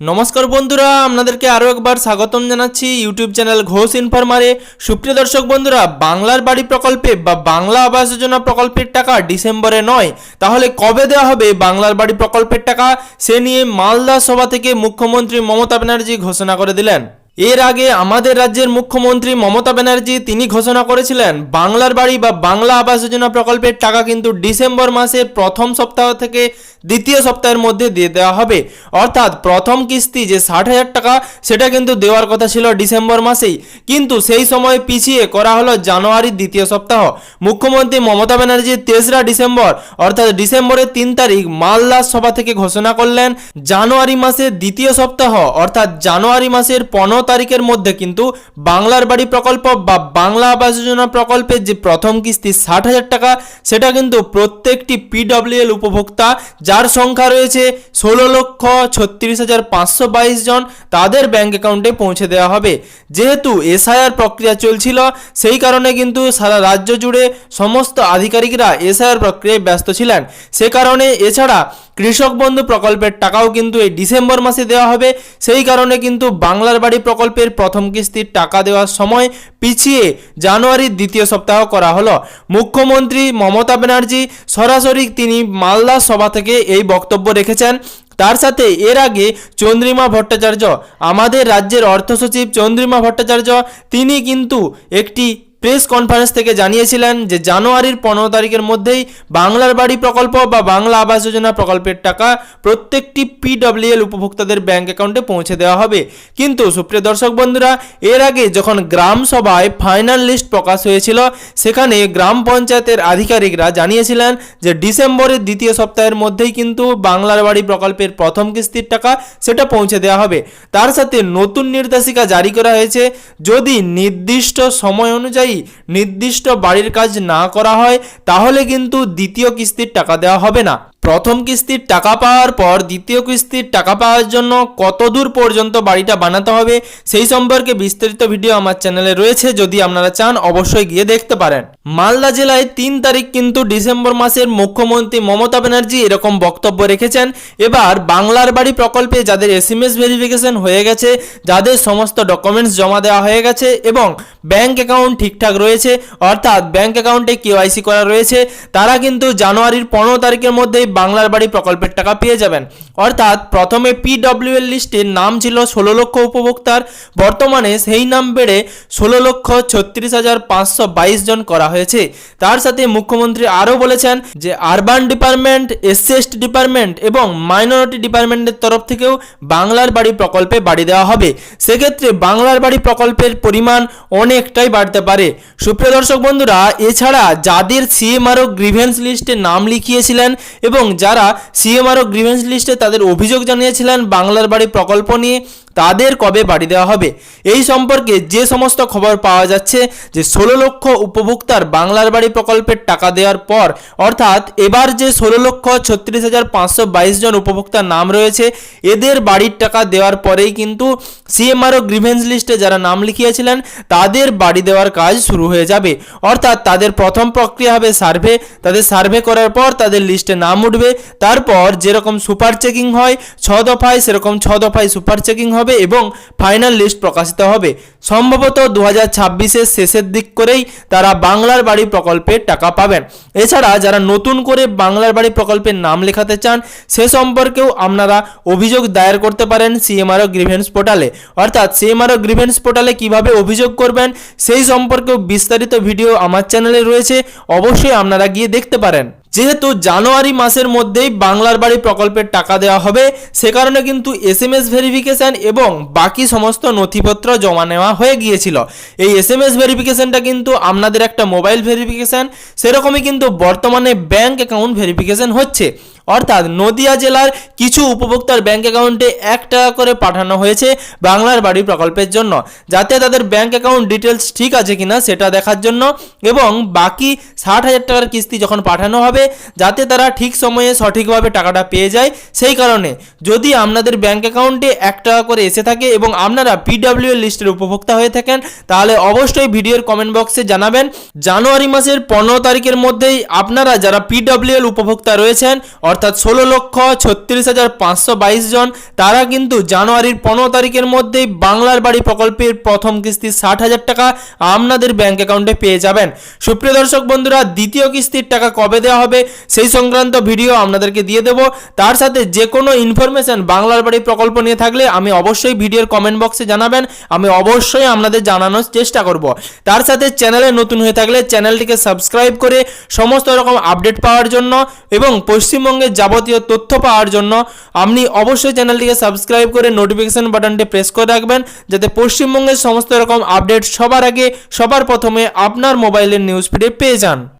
নমস্কার বন্ধুরা, আপনাদেরকে আরও একবার স্বাগতম জানাচ্ছি ইউটিউব চ্যানেল ঘোষ ইনফরমারে। সুপ্রিয় দর্শক বন্ধুরা, বাংলার বাড়ি প্রকল্পে বা বাংলা আবাস যোজনা প্রকল্পের টাকা ডিসেম্বরে নয়। তাহলে কবে দেওয়া হবে বাংলার বাড়ি প্রকল্পের টাকা? সে নিয়ে মালদা সভা থেকে মুখ্যমন্ত্রী মমতা ব্যানার্জি ঘোষণা করে দিলেন। এর আগে আমাদের রাজ্যের মুখ্যমন্ত্রী মমতা ব্যানার্জি তিনি ঘোষণা করেছিলেন, বাংলার বাড়ি বা বাংলা আবাস যোজনা প্রকল্পের টাকা কিন্তু ডিসেম্বর মাসের প্রথম সপ্তাহ থেকে দ্বিতীয় সপ্তাহের মধ্যে দিয়ে দেওয়া হবে। অর্থাৎ প্রথম কিস্তি যে ষাট হাজার টাকা, সেটা কিন্তু দেওয়ার কথা ছিল ডিসেম্বর মাসেই। কিন্তু সেই সময় পিছিয়ে করা হলো জানুয়ারির দ্বিতীয় সপ্তাহ। মুখ্যমন্ত্রী মমতা ব্যানার্জি তেসরা ডিসেম্বর, অর্থাৎ ডিসেম্বরের তিন তারিখ মালদা সভা থেকে ঘোষণা করলেন, জানুয়ারি মাসের দ্বিতীয় সপ্তাহ, অর্থাৎ জানুয়ারি মাসের পনেরো তারিখের মধ্যে কিন্তু বাংলার বাড়ি প্রকল্প বা বাংলা আবাস যোজনা প্রকল্পের যে প্রথম কিস্তি ষাট হাজার টাকা, সেটা কিন্তু প্রত্যেকটি পিডব্লিউএল উপভোক্তা, যার সংখ্যা রয়েছে ষোলো লক্ষ ছত্রিশ হাজার পাঁচশো বাইশ জন, তাদের ব্যাংক অ্যাকাউন্টে পৌঁছে দেওয়া হবে। যেহেতু এসআইআর প্রক্রিয়া চলছিল, সেই কারণে কিন্তু সারা রাজ্য জুড়ে সমস্ত আধিকারিকরা এসআইআর প্রক্রিয়ায় ব্যস্ত ছিলেন। সে কারণে এছাড়া কৃষক বন্ধু প্রকল্পের টাকাও কিন্তু এই ডিসেম্বর মাসে দেওয়া হবে। সেই কারণে কিন্তু বাংলার বাড়ি প্রকল্পের প্রথম কিস্তির টাকা দেওয়ার সময় পিছিয়ে জানুয়ারির দ্বিতীয় সপ্তাহ করা হলো। মুখ্যমন্ত্রী মমতা ব্যানার্জি সরাসরি তিনি মালদা সভা থেকে এই বক্তব্য রেখেছেন। তার সাথে এর আগে চন্দ্রিমা ভট্টাচার্য, আমাদের রাজ্যের অর্থ সচিব চন্দ্রিমা ভট্টাচার্য, তিনি কিন্তু একটি প্রেস কনফারেন্স থেকে জানিয়েছিলেন যে জানুয়ারির পনেরো তারিখের মধ্যেই বাংলার বাড়ি প্রকল্প বা বাংলা আবাস যোজনা প্রকল্পের টাকা প্রত্যেকটি পিডব্লিউএল উপভোক্তাদের ব্যাংক অ্যাকাউন্টে পৌঁছে দেওয়া হবে। কিন্তু সুপ্রিয় দর্শক বন্ধুরা, এর আগে যখন গ্রাম সভায় ফাইনাল লিস্ট প্রকাশ হয়েছিল, সেখানে গ্রাম পঞ্চায়েতের আধিকারিকরা জানিয়েছিলেন যে ডিসেম্বরের দ্বিতীয় সপ্তাহের মধ্যেই কিন্তু বাংলার বাড়ি প্রকল্পের প্রথম কিস্তির টাকা সেটা পৌঁছে দেওয়া হবে। তার সাথে নতুন নির্দেশিকা জারি করা হয়েছে। যদি নির্দিষ্ট সময় অনুযায়ী নির্দিষ্ট বাড়ির কাজ না করা হয় তাহলে কিন্তু দ্বিতীয় কিস্তির টাকা দেওয়া হবে না। প্রথম কিস্তির টাকা পাওয়ার পর দ্বিতীয় কিস্তির টাকা পাওয়ার জন্য কত দূর পর্যন্ত বাড়িটা বানাতে হবে সেই সম্পর্কে বিস্তারিত ভিডিও আমার চ্যানেলে রয়েছে। যদি আপনারা চান, অবশ্যই গিয়ে দেখতে পারেন। মালদা জেলায় তিন তারিখ কিন্তু ডিসেম্বর মাসের মুখ্যমন্ত্রী মমতা ব্যানার্জি এরকম বক্তব্য রেখেছেন। এবার বাংলার বাড়ি প্রকল্পে যাদের এস এম এস ভেরিফিকেশন হয়ে গেছে, যাদের সমস্ত ডকুমেন্টস জমা দেওয়া হয়ে গেছে এবং ব্যাংক অ্যাকাউন্ট ঠিকঠাক রয়েছে, অর্থাৎ ব্যাংক অ্যাকাউন্টে কেওয়াইসি করা রয়েছে, তারা কিন্তু জানুয়ারির পনেরো তারিখের মধ্যেই বাংলার বাড়ি প্রকল্পের টাকা পেয়ে যাবেন। অর্থাৎ প্রথমে পিডব্লিউএল লিস্টে নাম ছিল ষোলো লক্ষ উপভোক্তার, বর্তমানে সেই নাম বেড়ে ষোলো লক্ষ ছত্রিশ হাজার পাঁচশো বাইশ জন করা হয়েছে। তার সাথে মুখ্যমন্ত্রী আরও বলেছেন যে, আরবান ডিপার্টমেন্ট এসসি ডিপার্টমেন্ট এবং মাইনরিটি ডিপার্টমেন্টের তরফ থেকেও বাংলার বাড়ি প্রকল্পে বাড়ি দেওয়া হবে। সেক্ষেত্রে বাংলার বাড়ি প্রকল্পের পরিমাণ অনেকটাই বাড়তে পারে। সুপ্রিয় দর্শক বন্ধুরা, এছাড়া যাদের সিএমআরও গ্রিভেন্স লিস্টে নাম লিখিয়েছিলেন এবং যারা সিএমআরও গ্রিভেন্স লিস্টে তাদের অভিযোগ জানিয়েছিলেন বাংলার বাড়ি প্রকল্প নিয়ে তাদের কবে বাড়ি দেওয়া হবে? এই সম্পর্কে যে সমস্ত খবর পাওয়া যাচ্ছে যে ষোলো লক্ষ উপভোক্তার বাংলার বাড়ি প্রকল্পের টাকা দেওয়ার পর, অর্থাৎ এবার যে ষোলো লক্ষ ছত্রিশ হাজার পাঁচশো বাইশ জন উপভোক্তার নাম রয়েছে, এদের বাড়ির টাকা দেওয়ার পরেই কিন্তু সিএমআরও গ্রিভেন্স লিস্টে যারা নাম লিখিয়েছিলেন, তাদের বাড়ি দেওয়ার কাজ শুরু হয়ে যাবে। অর্থাৎ তাদের প্রথম প্রক্রিয়া হবে সার্ভে। তাদের সার্ভে করার পর তাদের লিস্টে নাম উঠবে। তারপর যেরকম সুপার চেকিং হয় ছ দফায় সেরকম ছ দফায় সুপার চেকিং হবে। এবং ফাইনাল লিস্ট প্রকাশিত হবে। সম্ভবত দু হাজার শেষের দিক করেই তারা বাংলার বাড়ি প্রকল্পের টাকা পাবেন। এছাড়া যারা নতুন করে বাংলার বাড়ি প্রকল্পের নাম লেখাতে চান, সে সম্পর্কেও আপনারা অভিযোগ দায়ের করতে পারেন সিএমআরও গ্রিভেন্স পোর্টালে অর্থাৎ সিএমআরও গ্রিভেন্স পোর্টালে কীভাবে অভিযোগ করবেন, সেই সম্পর্কেও বিস্তারিত ভিডিও আমার চ্যানেলে রয়েছে। অবশ্যই আপনারা গিয়ে দেখতে পারেন। যেহেতু জানুয়ারি মাসের মধ্যেই বাংলার বাড়ি প্রকল্পের টাকা দেওয়া হবে, সে কারণে কিন্তু এস এম এস ভেরিফিকেশান এবং বাকি সমস্ত নথিপত্র জমা নেওয়া হয়ে গিয়েছিল। এই এস এম এস ভেরিফিকেশানটা কিন্তু আপনাদের একটা মোবাইল ভেরিফিকেশান, সেরকমই কিন্তু বর্তমানে ব্যাংক অ্যাকাউন্ট ভেরিফিকেশান হচ্ছে। অর্থাৎ নদিয়া জেলার কিছু উপভোক্তার ব্যাংক অ্যাকাউন্টে এক টাকা করে পাঠানো হয়েছে বাংলার বাড়ি প্রকল্পের জন্য, যাতে তাদের ব্যাংক অ্যাকাউন্ট ডিটেলস ঠিক আছে কিনা সেটা দেখার জন্য এবং বাকি ষাট হাজার টাকার কিস্তি যখন পাঠানো হবে হবে যাতে তারা ঠিক সময়ে সঠিকভাবে টাকাটা পেয়ে যায়। সেই কারণে যদি আপনাদের ব্যাংক অ্যাকাউন্টে এক টাকা করে এসে থাকে এবং আপনারা পিডাব্লিউ লিস্টের উপভোক্তা হয়ে থাকেন, তাহলে অবশ্যই ভিডিওর কমেন্ট বক্সে জানাবেন। জানুয়ারি মাসের পনেরো তারিখের মধ্যেই আপনারা যারা পিডাব্লিউ উপভোক্তা রয়েছেন, অর্থাৎ ষোলো লক্ষ ছত্রিশ হাজার পাঁচশো বাইশ জন, তারা কিন্তু জানুয়ারির পনেরো তারিখের মধ্যেই বাংলার বাড়ি প্রকল্পের প্রথম কিস্তি ষাট হাজার টাকা আপনাদের ব্যাংক অ্যাকাউন্টে পেয়ে যাবেন। সুপ্রিয় দর্শক বন্ধুরা, দ্বিতীয় কিস্তির টাকা কবে দেওয়া হবে। সেই সংক্রান্ত ভিডিও আপনাদেরকে দিয়ে দেবো। তার সাথে যে কোনো ইনফরমেশন বাংলার বাড়ি প্রকল্প নিয়ে থাকলে আমি অবশ্যই ভিডিওর কমেন্ট বক্সে জানাবেন। আমি অবশ্যই আপনাদের জানানোর চেষ্টা করব। তার সাথে চ্যানেলে নতুন হয়ে থাকলে চ্যানেলটিকে সাবস্ক্রাইব করে সমস্ত রকম আপডেট পাওয়ার জন্য এবং পশ্চিমবঙ্গের যাবতীয় তথ্য পাওয়ার জন্য আপনি অবশ্যই চ্যানেলটিকে সাবস্ক্রাইব করে নোটিফিকেশন বাটনটি প্রেস করে রাখবেন যাতে পশ্চিমবঙ্গের সমস্ত রকম আপডেট সবার আগে, সবার প্রথমে আপনার মোবাইলের নিউজ ফিডে পেয়ে যান।